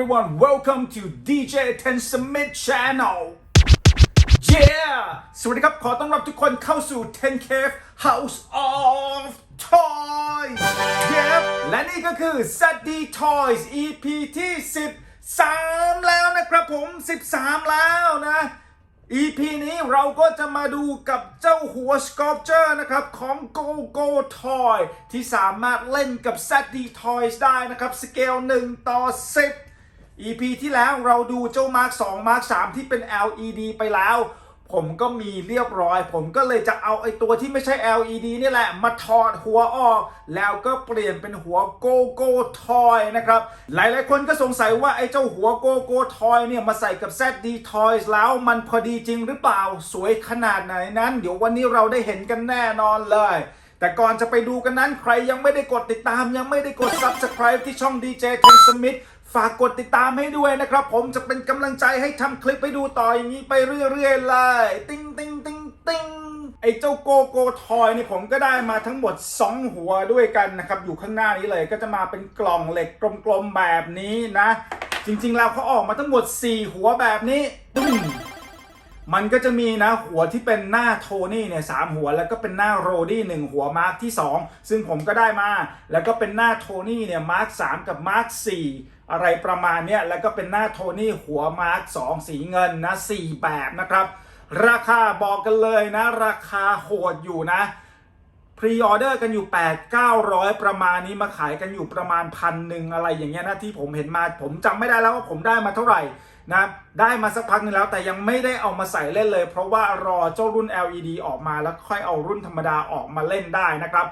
everyone? Welcome to DJ Ten Smith Channel. Yeah! สวัสดีครับ ขอต้อนรับทุกคนเข้าสู่10 Cave House of Toys yeah. และนี่ก็คือ SD Toys EP ที่ 13 แล้วนะครับผม 13 แล้วนะ EP นี้เราก็จะมาดูกับเจ้าหัว Sculpture นะครับ ของ Go Go Toy ที่สามารถเล่นกับ ZD Toys ได้นะครับ สเกล 1 ต่อ 10 EP ที่แล้วเราดูเจ้า Mark 2 Mark 3 ที่เป็น LED ไปแล้ว ผมก็มีเรียบร้อย ผมก็เลยจะเอาไอตัวที่ไม่ใช่ LED นี่แหละ มาถอดหัวออก แล้วก็เปลี่ยนเป็นหัว Go Go Toy นะครับ หลายๆคนก็สงสัยว่าไอ้เจ้าหัว Go Go Toy เนี่ย มาใส่กับ ZD Toys แล้วมันพอดีจริงหรือเปล่าสวยขนาดไหนนั้น เดี๋ยววันนี้เราได้เห็นกันแน่นอนเลยแต่ก่อนจะไปดูกันนั้นใครยังไม่ได้กดติดตามยังไม่ได้กด Subscribe ที่ช่อง DJ เทนสมิธ ฝากกดติดตามให้ด้วยนะครับ ผมจะเป็นกำลังใจให้ทำคลิปไปดูต่ออย่างนี้ไปเรื่อยๆเลย ติ้งติ้งติ้งติ้งไอ้เจ้าโกโก้ทอยนี่ผมก็ได้มาทั้งหมด 2 หัวด้วยกันนะครับ อยู่ข้างหน้านี้เลยก็จะมาเป็นกล่องเหล็กกลมๆแบบนี้นะ จริงๆแล้วเขาออกมาทั้งหมด 4 หัวแบบนี้ตึ้งมันก็จะมีนะหัวที่เป็นหน้าโทนี่เนี่ยสามหัว แล้วก็เป็นหน้าโรดี้หนึ่งหัวมาร์คที่ 2 ซึ่งผมก็ได้มา แล้วก็เป็นหน้าโทนี่เนี่ยมาร์คสกับมาร์คสี่ อะไรประมาณนี้แล้วก็เป็นหน้าโทนี่หัวมาร์คสสีเงินนะสี่แบบนะครับ ราคาบอกกันเลยนะ ราคาโหดอยู่นะพรีออเดอร์กันอยู่ 8 900 ประมาณนี้มาขายกันอยู่ประมาณพันหนึ่งอะไรอย่างเงี้ยนะที่ผมเห็นมา ผมจำไม่ได้แล้วว่าผมได้มาเท่าไหร่นะได้มาสักพักนึงแล้วแต่ยังไม่ได้เอามาใส่เล่นเลย เพราะว่ารอเจ้ารุ่น LED ออกมาแล้วค่อยเอารุ่นธรรมดาออกมาเล่นได้นะครับ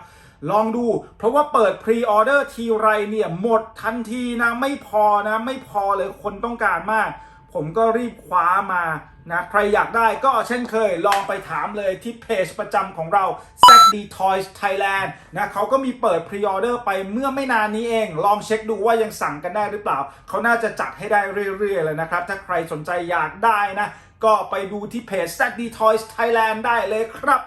ลองดู เพราะว่าเปิดพรีออเดอร์ทีไรเนี่ยหมดทันทีนะไม่พอนะไม่พอเลยคนต้องการมาก ผมก็รีบคว้ามานะใครอยากได้ก็เช่นเคยลองไปถามเลยที่เพจประจำของเรา ZD Toys Thailand นะเขาก็มีเปิดพรีออเดอร์ไปเมื่อไม่นานนี้เอง ลองเช็คดูว่ายังสั่งกันได้หรือเปล่า เขาน่าจะจัดให้ได้เรื่อยๆเลยนะครับ ถ้าใครสนใจอยากได้นะ ก็ไปดูที่เพจ ZD Toys Thailand ได้เลยครับ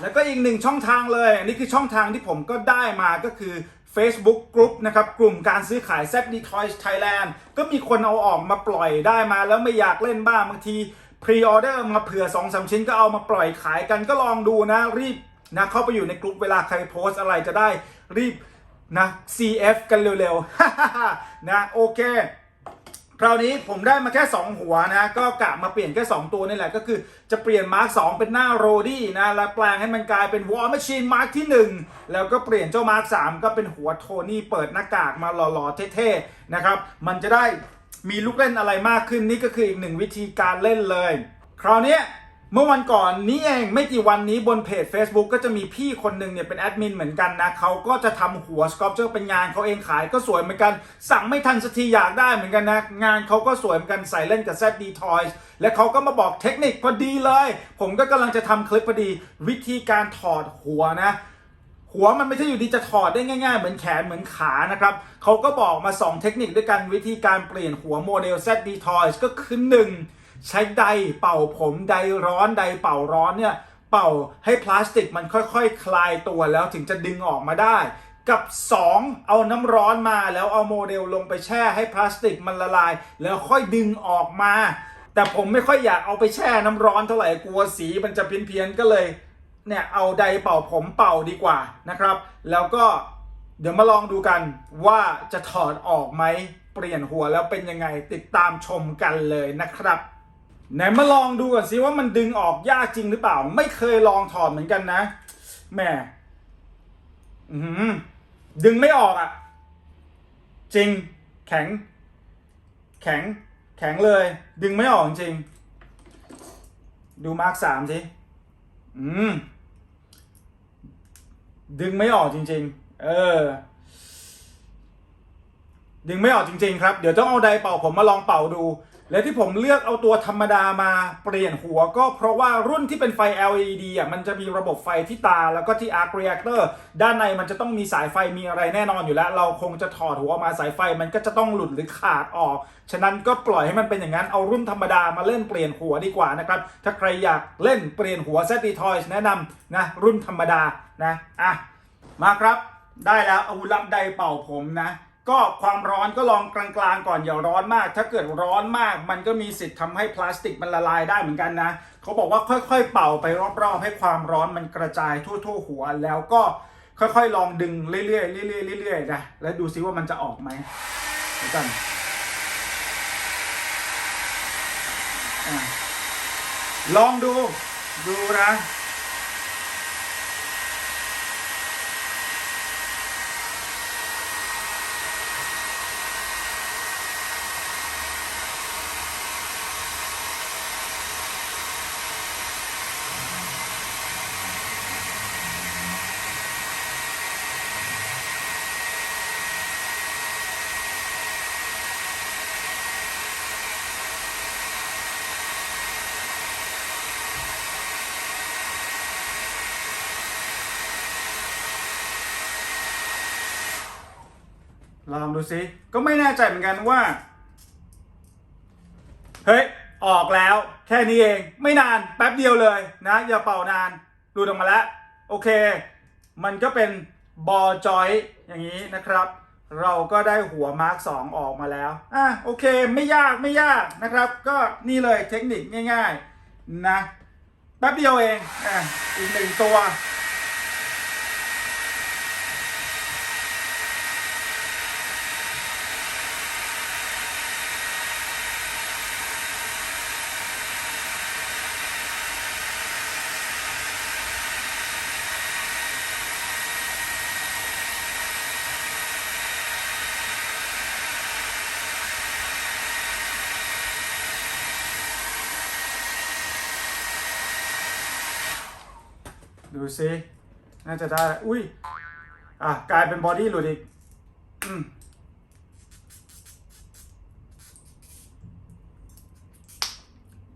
แล้วก็อีกหนึ่งช่องทางเลย อันนี้คือช่องทางที่ผมก็ได้มาก็คือ Facebook Group นะครับ กลุ่มการซื้อขาย z d Toys Thailand ก็มีคนเอาออกมาปล่อยได้มาแล้วไม่อยากเล่นบ้างบางทีพรีออเดอร์มาเผื่อ2อสชิ้นก็เอามาปล่อยขายกันก็ลองดูนะ รีบนะเข้าไปอยู่ในกลุ่มเวลาใครโพสอะไรจะได้รีบนะ CF กันเร็วๆนะโอเค คราวนี้ผมได้มาแค่ 2 หัวนะก็กะมาเปลี่ยนแค่ 2 ตัวนี่แหละก็คือจะเปลี่ยนมาร์ค2เป็นหน้าโรดี้นะแล้วแปลงให้มันกลายเป็นวอร์มชีนมาร์คที่ 1 แล้วก็เปลี่ยนเจ้ามาร์ค3ก็เป็นหัวโทนี่เปิดหน้ากากมาหล่อๆเท่ๆนะครับมันจะได้มีลูกเล่นอะไรมากขึ้นนี่ก็คืออีกหนึ่งวิธีการเล่นเลย คราวนี้ เมื่อวันก่อนนี้เองไม่กี่วันนี้บนเพจ Facebook ก็จะมีพี่คนหนึ่งเนี่ยเป็นแอดมินเหมือนกันนะเขาก็จะทำหัวสกอ p เจอร์เป็นงานเขาเองขายก็สวยเหมือนกัน สั่งไม่ทันสักทีอยากได้เหมือนกันนะ งานเขาก็สวยเหมือนกันใส่เล่นกับ ZD Toys และเขาก็มาบอกเทคนิคพอดีเลย ผมก็กำลังจะทำคลิปพอดีวิธีการถอดหัวนะหัวมันไม่ใช่อยู่ดีจะถอดได้ง่ายๆ เหมือนแขนเหมือนขานะครับเขาก็บอกมา 2 เทคนิคด้วยกันวิธีการเปลี่ยนหัวโมเดล ZD Toys ก็คือ 1. ใช้ไดเป่าผมไดร้อนไดเป่าร้อนเนี่ยเป่าให้พลาสติกมันค่อยๆคคลายตัวแล้วถึงจะดึงออกมาได้ กับ 2 เอาน้ำร้อนมาแล้วเอาโมเดลลงไปแช่ให้พลาสติกมันละลาย แล้วค่อยดึงออกมา แต่ผมไม่ค่อยอยากเอาไปแช่น้ำร้อนเท่าไหร่กลัวสีมันจะเพี้ยนๆก็เลยเนี่ยเอาไดเป่าผมเป่าดีกว่านะครับ แล้วก็เดี๋ยวมาลองดูกันว่าจะถอดออกไหมเปลี่ยนหัวแล้วเป็นยังไงติดตามชมกันเลยนะครับ ไหนมาลองดูก่อนสิว่ามันดึงออกยากจริงหรือเปล่า ไม่เคยลองถอดเหมือนกันนะแหมอื้อดึงไม่ออกอะ่ะ จริง แข็ง แข็ง แข็งเลย ดึงไม่ออกจริง ดูมาร์คสามสิอืมดึงไม่ออกจริง ๆ เออ ดึงไม่ออกจริง ๆ ครับ เดี๋ยวต้องเอาไดเป่าผมมาลองเป่าดู และที่ผมเลือกเอาตัวธรรมดามาเปลี่ยนหัวก็เพราะว่ารุ่นที่เป็นไฟ LED อะมันจะมีระบบไฟที่ตาแล้วก็ที่ arc reactor ด้านในมันจะต้องมีสายไฟมีอะไรแน่นอนอยู่แล้ว เราคงจะถอดหัวมาสายไฟมันก็จะต้องหลุดหรือขาดออก ฉะนั้นก็ปล่อยให้มันเป็นอย่างนั้นเอารุ่นธรรมดามาเล่นเปลี่ยนหัวดีกว่านะครับ ถ้าใครอยากเล่นเปลี่ยนหัว ZD Toys แนะนำนะรุ่นธรรมดานะอะมาครับได้แล้วอาวุธลับไดร์เป่าผมนะ ก็ความร้อนก็ลองกลางๆก่อนอย่าร้อนมาก ถ้าเกิดร้อนมากมันก็มีสิทธิ์ทำให้พลาสติกมันละลายได้เหมือนกันนะเขาบอกว่าค่อยๆ เป่าไปรอบๆ ให้ความร้อนมันกระจายทั่ว ๆ หัวแล้วก็ค่อยๆ ลองดึงเรื่อยๆเรื่อยๆเรื่อยๆนะแล้วดูซิว่ามันจะออกไหมเดี๋ยวกันอลองดูดูนะ ลองดูซิ ก็ไม่แน่ใจเหมือนกันว่า เฮ้ย ออกแล้ว แค่นี้เอง ไม่นานแป๊บเดียวเลยนะ อย่าเป่านานหลุดออกมาแล้ว โอเค มันก็เป็นบอจอยอย่างนี้นะครับ เราก็ได้หัวมาร์กสองออกมาแล้ว อะ โอเค ไม่ยากไม่ยากนะครับ ก็นี่เลยเทคนิคง่าย ๆ นะ แป๊บเดียวเองอะอีกหนึ่งตัว ดูซิ น่าจะได้ อุ้ย อะ กลายเป็นบอดี้หลุดอีก อืม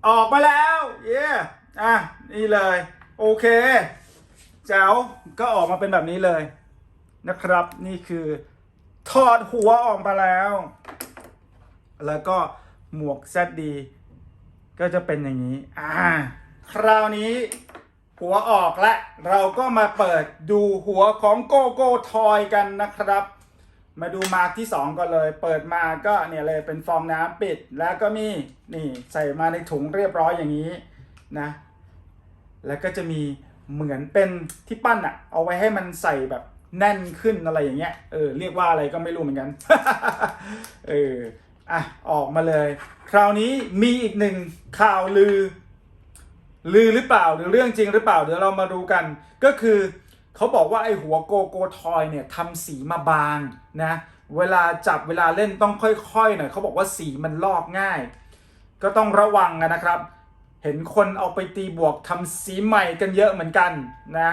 ออกมาแล้ว เย้อะ นี่เลย โอเคแจ๋วก็ออกมาเป็นแบบนี้เลย นะครับ นี่คือถอดหัวออกมาแล้ว แล้วก็หมวกแซดดี ก็จะเป็นอย่างนี้ อ่า คราวนี้ หัวออกและเราก็มาเปิดดูหัวของโกโก้ทอยกันนะครับ มาดูมาร์กที่ 2ก่อนเลย เปิดมาก็เนี่ยเลยเป็นฟองน้ำปิดแล้วก็มีนี่ใส่มาในถุงเรียบร้อยอย่างนี้นะ แล้วก็จะมีเหมือนเป็นที่ปั้นอะเอาไว้ให้มันใส่แบบแน่นขึ้นอะไรอย่างเงี้ยเออเรียกว่าอะไรก็ไม่รู้เหมือนกันเอออะออกมาเลย คราวนี้มีอีกหนึ่งข่าวลือ ลือหรือเปล่าหรือเรื่องจริงหรือเปล่าเดี๋ยวเรามาดูกัน ก็คือเขาบอกว่าไอ้หัวโกโก้ทอยเนี่ยทำสีมาบางนะเวลาจับเวลาเล่นต้องค่อยๆหน่อยเขาบอกว่าสีมันลอกง่าย ก็ต้องระวังกันนะครับ เห็นคนเอาไปตีบวกทำสีใหม่กันเยอะเหมือนกันนะ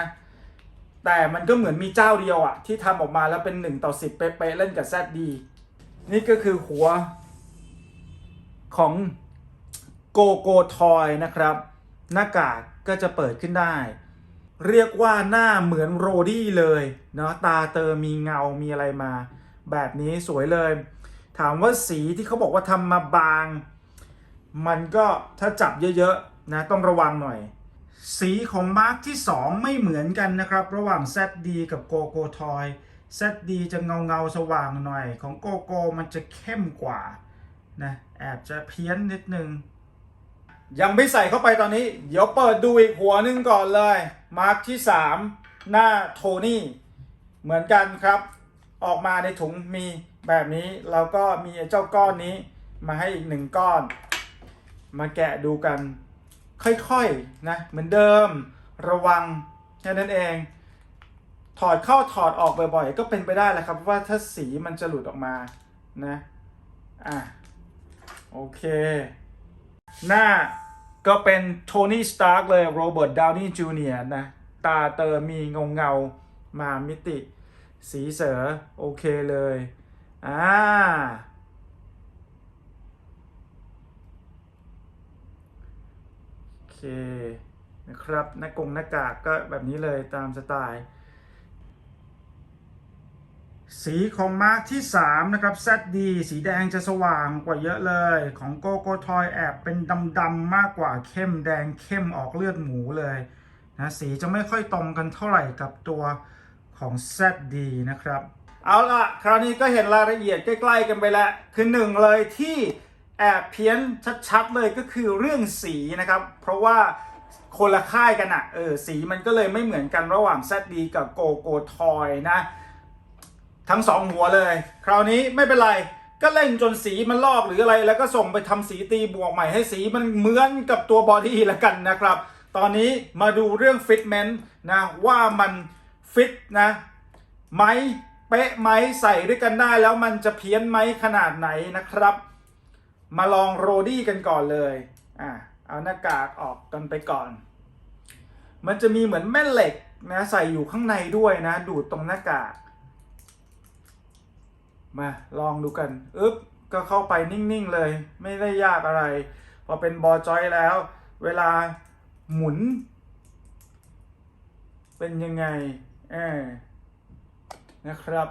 แต่มันก็เหมือนมีเจ้าเดียวอะที่ทำออกมาแล้วเป็น1ต่อ10 เป๊ะๆเล่นกับแซดดีนี่ก็คือหัวของโกโก้ทอยนะครับ หน้ากากก็จะเปิดขึ้นได้ เรียกว่าหน้าเหมือนโรดี้เลยเนาะตาเตอมีเงามีอะไรมา แบบนี้สวยเลย ถามว่าสีที่เขาบอกว่าทำมาบาง มันก็ถ้าจับเยอะๆนะต้องระวังหน่อย สีของมาร์กที่ 2 ไม่เหมือนกันนะครับ ระหว่าง ZD กับโกโก้ทอย ZD จะเงาเงาๆสว่างหน่อย ของโกโก้มันจะเข้มกว่านะแอบจะเพี้ยนนิดนึง ยังไม่ใส่เข้าไปตอนนี้ เดี๋ยวเปิดดูอีกหัวหนึงก่อนเลย มาร์กที่ 3 หน้าโทนี่ เหมือนกันครับ ออกมาในถุงมีแบบนี้ แล้วก็มีเจ้าก้อนนี้มาให้อีกหนึ่งก้อน มาแกะดูกันค่อยๆนะเหมือนเดิมระวังแค่นั้นเอง ถอดเข้าถอดออกบ่อยๆ ก็เป็นไปได้แหละครับว่าถ้าสีมันจะหลุดออกมานะอะโอเค หน้าก็เป็นโทนี่สตาร์กเลยโรเบิร์ตดาวนี่จูเนียร์นะ ตาเติมมีเงาเงามามิติ สีเสือโอเคเลย อ่า โอเคนะครับหน้ากงหน้ากากก็แบบนี้เลยตามสไตล์ สีของมาร์คที่ 3 นะครับ ZD สีแดงจะสว่างกว่าเยอะเลย ของโกโก้ทอยแอบเป็นดำๆมากกว่าเข้มแดงเข้มออกเลือดหมูเลยนะสีจะไม่ค่อยตรงกันเท่าไหร่กับตัวของ ZD นะครับ เอาละคราวนี้ก็เห็นรายละเอียดใกล้ๆกันไปแล้ว คือหนึ่งเลยที่แอบเพี้ยนชัดๆเลยก็คือเรื่องสีนะครับ เพราะว่าคนละค่ายกันอะเออสีมันก็เลยไม่เหมือนกันระหว่าง ZD กับโกโกทอยนะ ทั้งสองหัวเลย คราวนี้ไม่เป็นไรก็เล่นจนสีมันลอกหรืออะไร แล้วก็ส่งไปทำสีตีบวกใหม่ให้สีมันเหมือนกับตัวบอดี้ละกันนะครับ ตอนนี้มาดูเรื่องฟิตเมนต์นะว่ามันฟิตนะไหมเป๊ะไหมใส่ด้วยกันได้แล้วมันจะเพี้ยนไหมขนาดไหนนะครับ มาลองโรดี้กันก่อนเลยอะเอาหน้ากากออกกันไปก่อน มันจะมีเหมือนแม่เหล็กนะใส่อยู่ข้างในด้วยนะ ดูดตรงหน้ากาก มาลองดูกันอึ๊บก็เข้าไปนิ่งๆเลย ไม่ได้ยากอะไร พอเป็นบอจอยแล้ว เวลาหมุน เป็นยังไงเออนะครับ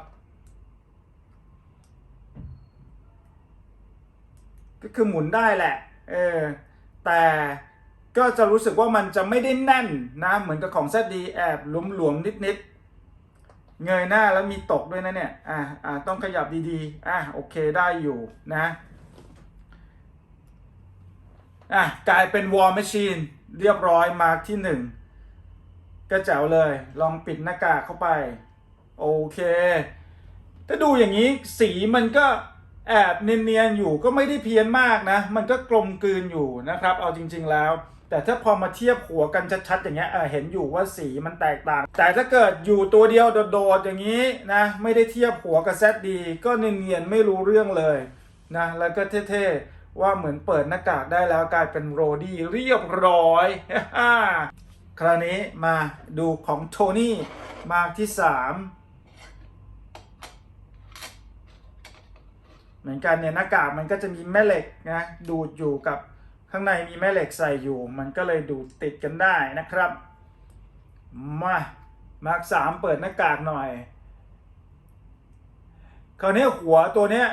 ก็คือหมุนได้แหละเออแต่ก็จะรู้สึกว่ามันจะไม่ได้แน่นนะ เหมือนกับของ ZD แอบหลวมๆนิดๆ เงยหน้าแล้วมีตกด้วยนะเนี่ย อ่าอ่าต้องขยับดีๆ อะโอเคได้อยู่นะ อะกลายเป็นวอล m มชชีนเรียบร้อยมาร์กที่หนึ่งก็แจ๋วเลย ลองปิดหน้ากากเข้าไป โอเค ถ้าดูอย่างนี้สีมันก็แอบเนียนๆอยู่ก็ไม่ได้เพี้ยนมากนะ มันก็กลมกลืนอยู่นะครับ เอาจริง ๆแล้ว แต่ถ้าพอมาเทียบหัวกันชัดๆอย่างเงี้ยเออเห็นอยู่ว่าสีมันแตกต่าง แต่ถ้าเกิดอยู่ตัวเดียวโดดๆอย่างนี้นะไม่ได้เทียบหัวกับแซดดีก็เนียนๆไม่รู้เรื่องเลยนะแล้วก็เท่ๆว่าเหมือนเปิดหน้ากากได้แล้วกลายเป็นโรดี้เรียบร้อยคราวนี้มาดูของโทนี่มาที่ 3เหมือนกันเนี่ยหน้ากากมันก็จะมีแม่เหล็กนะดูดอยู่กับ ข้างในมีแม่เหล็กใส่อยู่ มันก็เลยดูดติดกันได้นะครับ มามาร์กสามเปิดหน้ากากหน่อย คราวนี้หัวตัวเนี้ย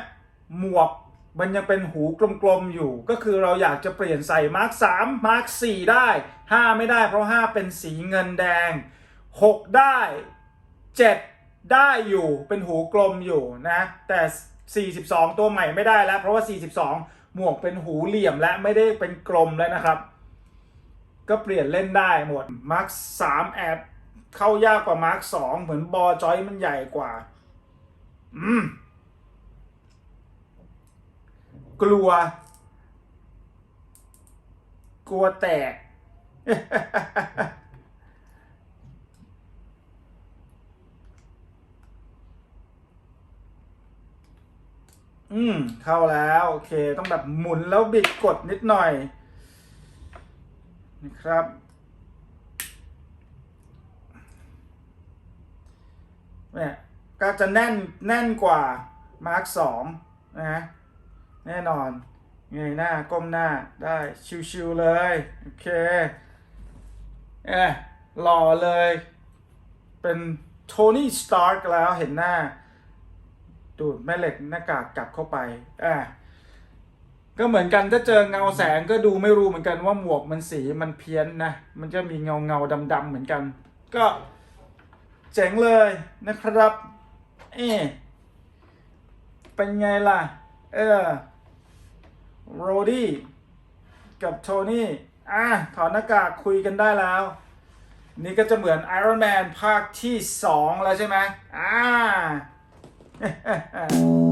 หมวกมันยังเป็นหูกลมๆอยู่ ก็คือเราอยากจะเปลี่ยนใส่มาร์กสามมาร์กสี่ได้ห้าไม่ได้เพราะห้าเป็นสีเงินแดงหกได้เจ็ดได้อยู่เป็นหูกลมอยู่นะ แต่ 42 ตัวใหม่ไม่ได้แล้ว เพราะว่า 42 หมวกเป็นหูเหลี่ยมและไม่ได้เป็นกลมแล้วนะครับ ก็เปลี่ยนเล่นได้หมดมาร์ค3แอบเข้ายากกว่ามาร์ค2เหมือนบอจอยมันใหญ่กว่า อืม กลัว กลัวแตก อืม เข้าแล้ว โอเค ต้องแบบหมุนแล้วบิดกดนิดหน่อยนะครับ เนี่ยก็จะแน่นแน่นกว่ามาร์คสองนะฮะแน่นอน เงยหน้าก้มหน้าได้ชิวๆเลย โอเคเอ๊ะหล่อเลย เป็นโทนี่สตาร์กแล้วเห็นหน้า ดูดแม่เหล็กหน้ากากกลับเข้าไปอะก็เหมือนกันถ้าเจอเงาแสงก็ดูไม่รู้เหมือนกันว่าหมวกมันสีมันเพี้ยนนะ มันจะมีเงาเงาดำๆเหมือนกัน ก็เจ๋งเลยนะครับ เอ๊เป็นไงล่ะ เออโรดี้กับโทนี่อะถอดหน้ากากคุยกันได้แล้ว นี่ก็จะเหมือน Iron Man ภาคที่ 2 แล้วใช่ไหมอ่า Ha ha ha!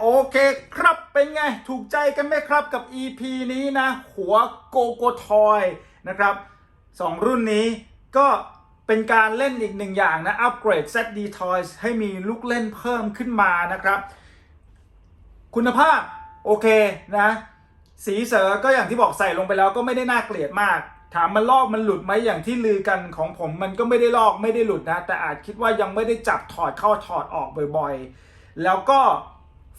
โอเคครับเป็นไง ถูกใจกันไหมครับกับ EP นี้นะ หัวโกโกทอยนะครับสองรุ่นนี้ก็เป็นการเล่นอีกหนึ่งอย่างนะ อัปเกรด ZD Toys ให้มีลูกเล่นเพิ่มขึ้นมานะครับ คุณภาพโอเคนะ สีเสือก็อย่างที่บอกใส่ลงไปแล้วก็ไม่ได้น่าเกลียดมากถามมันลอกมันหลุดไหมอย่างที่ลือกันของผมมันก็ไม่ได้ลอกไม่ได้หลุดนะ แต่อาจคิดว่ายังไม่ได้จับถอดเข้าถอดออกบ่อยๆ แล้วก็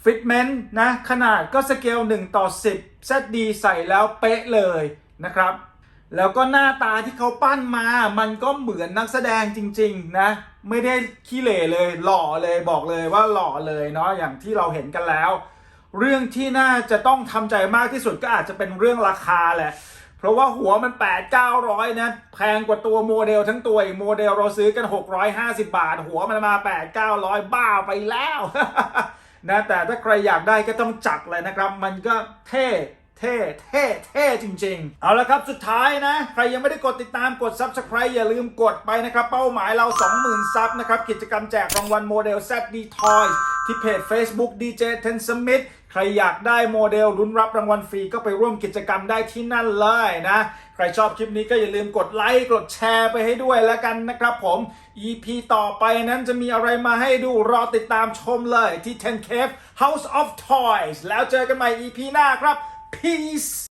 ฟิตเมนต์นะขนาดก็สเกล1ต่อ10 ZD ใส่แล้วเป๊ะเลยนะครับ แล้วก็หน้าตาที่เขาปั้นมา มันก็เหมือนนักแสดงจริงๆนะไม่ได้ขี้เหร่เลยหล่อเลยบอกเลยว่าหล่อเลยเนาะอย่างที่เราเห็นกันแล้ว เรื่องที่น่าจะต้องทำใจมากที่สุดก็อาจจะเป็นเรื่องราคาแหละเพราะว่าหัวมัน 8 900 นะ แพงกว่าตัวโมเดลทั้งตัวอีกโมเดลเราซื้อกัน 650 บาท หัวมันมา 8 900 บ้าไปแล้ว นะแต่ถ้าใครอยากได้ก็ต้องจัดเลยนะครับ มันก็เท่ เท่เท่เท่จริง ๆ เอาละครับสุดท้ายนะ ใครยังไม่ได้กดติดตามกด Subscribe อย่าลืมกดไปนะครับ เป้าหมายเรา 20,000 ซับนะครับ กิจกรรมแจกรางวัลโมเดล ZD Toys ที่เพจ Facebook DJ Ten Smith ใครอยากได้โมเดลลุ้นรับรางวัลฟรีก็ไปร่วมกิจกรรมได้ที่นั่นเลยนะ ใครชอบคลิปนี้ก็อย่าลืมกดไลค์กดแชร์ไปให้ด้วยแล้วกันนะครับผม EP ต่อไปนั้นจะมีอะไรมาให้ดูรอติดตามชมเลยที่ 10 Cave House of Toys แล้วเจอกันใหม่ EP หน้าครับ Peace